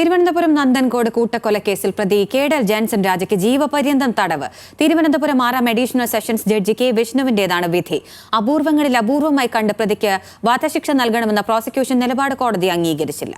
തിരുവനന്തപുരം നന്ദൻകോട് കൂട്ടക്കൊലക്കേസിൽ പ്രതി കേഡൽ ജാൻസൺ രാജയ്ക്ക് ജീവപര്യന്തം തടവ്. തിരുവനന്തപുരം ആറാം അഡീഷണൽ സെഷൻസ് ജഡ്ജി കെ വിഷ്ണുവിന്റേതാണ് വിധി. അപൂർവങ്ങളിൽ അപൂർവമായി കണ്ട് പ്രതിക്ക് വധശിക്ഷ നൽകണമെന്ന പ്രോസിക്യൂഷൻ നിലപാട് കോടതി അംഗീകരിച്ചില്ല.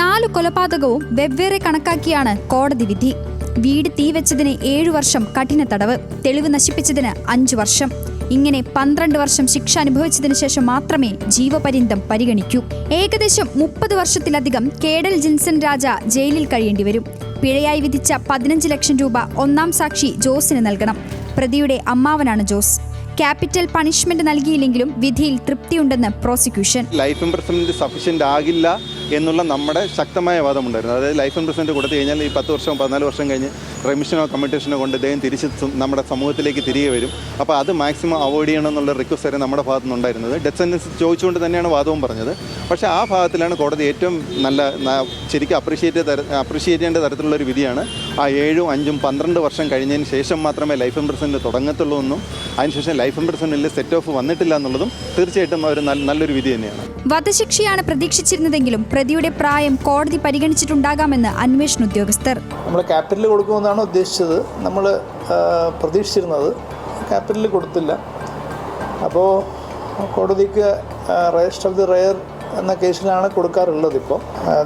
നാല് കൊലപാതകവും വെവ്വേറെ കണക്കാക്കിയാണ് കോടതി വിധി. വീട് തീവച്ചതിന് ഏഴു വർഷം കഠിന തടവ് തെളിവ് നശിപ്പിച്ചതിന് അഞ്ചു വർഷം. ഇങ്ങനെ പന്ത്രണ്ട് വർഷം ശിക്ഷ അനുഭവിച്ചതിന് ശേഷം മാത്രമേ ജീവപര്യന്തം പരിഗണിക്കൂ. ഏകദേശം മുപ്പത് വർഷത്തിലധികം കേഡൽ ജിൻസൺ രാജ ജയിലിൽ കഴിയേണ്ടി വരും. പിഴയായി വിധിച്ച പതിനഞ്ച് ലക്ഷം രൂപ ഒന്നാം സാക്ഷി ജോസിന് നൽകണം. പ്രതിയുടെ അമ്മാവനാണ് ജോസ്. ക്യാപിറ്റൽ പണിഷ്മെന്റ് നൽകിയില്ലെങ്കിലും വിധിയിൽ തൃപ്തിയുണ്ടെന്ന് പ്രോസിക്യൂഷൻ. ലൈഫ് ഇംപ്രസൺമെന്റ് ആകില്ല. എന്നുള്ള നമ്മുടെ ശക്തമായ വാദമുണ്ടായിരുന്നു. അതായത് ലൈഫ് ഇംപ്രസ്മെന്റ് കൊടുത്തു കഴിഞ്ഞാൽ ഈ പത്ത് വർഷം പതിനാല് വർഷം കഴിഞ്ഞ് റെമിഷനോ കമ്മിറ്റേഷനോ കൊണ്ട് ഇദ്ദേഹം തിരിച്ച് നമ്മുടെ സമൂഹത്തിലേക്ക് തിരികെ വരും. അപ്പോൾ അത് മാക്സിമം അവോയ്ഡ് ചെയ്യണം എന്നുള്ള റിക്വസ്റ്റ് ആയിരുന്നു നമ്മുടെ ഭാഗത്തു നിന്നുണ്ടായിരുന്നത് ഡെത്ത് സെന്റൻസ് ചോദിച്ചുകൊണ്ട് തന്നെയാണ് വാദവും പറഞ്ഞത്. പക്ഷേ ആ ഭാഗത്തിലാണ് കോടതി ഏറ്റവും നല്ല ശരിക്കും അപ്രീഷിയേറ്റ് തര അപ്രീഷിയേറ്റ് ചെയ്യേണ്ട തരത്തിലുള്ള ഒരു വിധിയാണ്. ആ ഏഴും അഞ്ചും പന്ത്രണ്ട് വർഷം കഴിഞ്ഞതിന് ശേഷം മാത്രമേ ലൈഫ് ഇംപ്രസ്മെന്റ് തുടങ്ങത്തുള്ളൂ എന്നും അതിനുശേഷം ലൈഫ് ഇംപ്രസ്മെന്റിൽ സെറ്റ് ഓഫ് വന്നിട്ടില്ല എന്നുള്ളതും തീർച്ചയായിട്ടും ഒരു നല്ലൊരു വിധി തന്നെയാണ്. വധശിക്ഷയാണ് പ്രതീക്ഷിച്ചിരുന്നതെങ്കിലും പ്രതിയുടെ പ്രായം കോടതി പരിഗണിച്ചിട്ടുണ്ടാകാമെന്ന് അന്വേഷണ ഉദ്യോഗസ്ഥർ. നമ്മൾ ക്യാപിറ്റൽ കൊടുക്കുമെന്നാണ് ഉദ്ദേശിച്ചത്. നമ്മൾ പ്രതീക്ഷിച്ചിരുന്നത്. ക്യാപിറ്റൽ കൊടുത്തില്ല. അപ്പോൾ കോടതിക്ക് രജിസ്റ്റർ ഓഫ് ദി റെയർ എന്ന കേസിലാണ് കൊടുക്കാറുള്ളത് ഇപ്പോൾ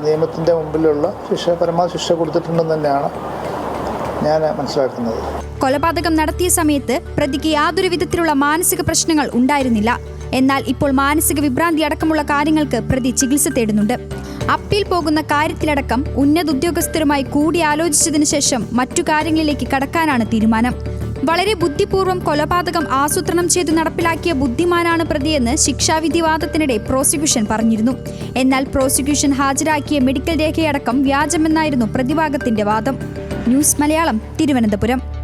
നിയമത്തിന്റെ മുമ്പിലുള്ള ശിക്ഷ പരമാവധി ശിക്ഷ കൊടുത്തിട്ടുണ്ടെന്ന് തന്നെയാണ് ഞാൻ മനസ്സിലാക്കുന്നത്. കൊലപാതകം നടത്തിയ സമയത്ത് പ്രതിക്ക് യാതൊരു വിധത്തിലുള്ള മാനസിക പ്രശ്നങ്ങൾ ഉണ്ടായിരുന്നില്ല. എന്നാൽ ഇപ്പോൾ മാനസിക വിഭ്രാന്തി അടക്കമുള്ള കാര്യങ്ങൾക്ക് പ്രതി ചികിത്സ തേടുന്നുണ്ട്. അപ്പീൽ പോകുന്ന കാര്യത്തിലടക്കം ഉന്നത ഉദ്യോഗസ്ഥരുമായി കൂടിയാലോചിച്ചതിനു ശേഷം മറ്റു കാര്യങ്ങളിലേക്ക് കടക്കാനാണ് തീരുമാനം. വളരെ ബുദ്ധിപൂർവം കൊലപാതകം ആസൂത്രണം ചെയ്ത് നടപ്പിലാക്കിയ ബുദ്ധിമാനാണ് പ്രതിയെന്ന് ശിക്ഷാവിധി വാദത്തിനിടെ പ്രോസിക്യൂഷൻ പറഞ്ഞിരുന്നു. എന്നാൽ പ്രോസിക്യൂഷൻ ഹാജരാക്കിയ മെഡിക്കൽ രേഖയടക്കം വ്യാജമെന്നായിരുന്നു പ്രതിഭാഗത്തിന്റെ വാദം. ന്യൂസ് മലയാളം തിരുവനന്തപുരം.